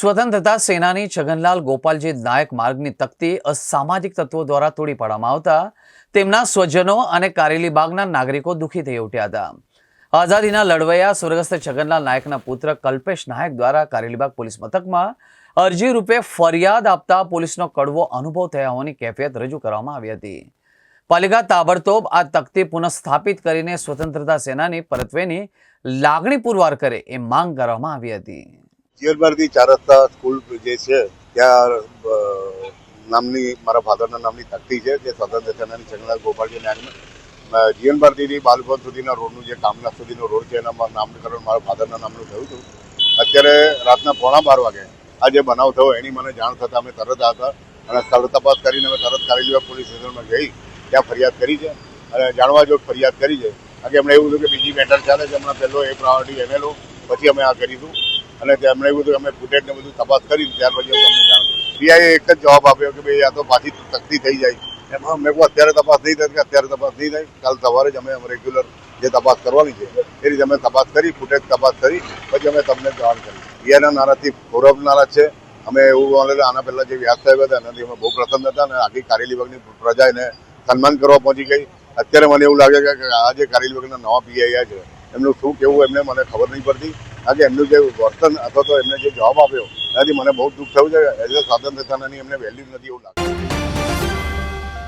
સ્વતંત્રતા સેનાની છગનલાલ ગોપાલજી નાયક માર્ગની તકતી અસામાજિક તત્વો દ્વારા તોડી પાડવામાં આવતા તેમના સ્વજનો અને કારેલી બાગના નાગરિકો દુઃખી થઈ ઉઠ્યા હતા. આઝાદીના લડવૈયા સ્વર્ગસ્થ છગનલાલ નાયકના પુત્ર કલ્પેશ નાયક દ્વારા કારેલીબાગ પોલીસ મથકમાં અરજી રૂપે ફરિયાદ આપતા પોલીસનો કડવો અનુભવ થયા હોવાની કેફિયત રજૂ કરવામાં આવી હતી. પાલિકા તાબડતોબ આ તકતી પુનઃસ્થાપિત કરીને સ્વતંત્રતા સેનાની પરત્વેની લાગણી પુરવાર કરે એ માંગ કરવામાં આવી હતી. જીવનભરથી ચાર રસ્તા સ્કૂલ જે છે, ત્યાં નામની, મારા ફાધરના નામની તકતી છે, જે સ્વતંત્ર સેનાની ચંગલાલ ગોપાલજી જીવન ભારતીથી બાલભવન સુધીના રોડનું જે કામના સુધીનો રોડ છે, એના નામકરણ મારા ફાધરના નામનું થયું હતું. અત્યારે રાતના પોણા બાર વાગે આ જે બનાવ થયો, એની મને જાણ થતાં અમે તરત હતા અને સ્થળ તપાસ કરીને અમે તરત કારેલીબાગ પોલીસ સ્ટેશનમાં જઈ ત્યાં ફરિયાદ કરી છે અને જાણવા જો ફરિયાદ કરી છે. કારણ કે એમણે એવું હતું કે બીજી મેટર ચાલે છે, હમણાં પહેલો એ પ્રાયોરિટી લો પછી અમે આ કરીશું. અને તેમણે એવું હતું અમે ફૂટેજને બધું તપાસ કરી, ત્યાર પછી તમને જાણ પીઆઈએ એક જ જવાબ આપ્યો કે ભાઈ, આ તો પાછી તકતી થઈ જાય. એમાં મેં કહું અત્યારે તપાસ નહીં થાય, કે અત્યારે તપાસ નહીં થાય. કાલ સવારે જ અમે રેગ્યુલર જે તપાસ કરવાની છે, એ રીતે અમે તપાસ કરી ફૂટેજ તપાસ કરી, પછી અમે તમને જાણ કરી. પીઆઈના નારાથી ગૌરવનારા છે. અમે એવું ઓલરેડી આના પહેલાં જે વ્યાસ સાહેબ હતા, એનાથી અમે બહુ પ્રસન્ન હતા અને આખી કારેલી બાગની પ્રજા એને સન્માન કરવા પહોંચી ગઈ. અત્યારે મને એવું લાગે છે કે આ જે કારેલી બાગના નવા પીઆઈ છે. એમનું શું કેવું એમને મને ખબર નહીં પડતી. આજે એમનું જે વર્તન અથવા તો એમને જે જવાબ આપ્યો, એનાથી મને બહુ દુઃખ થયું છે. એઝ અ સાધન સેનાની એમને વેલ્યુ નથી એવું લાગે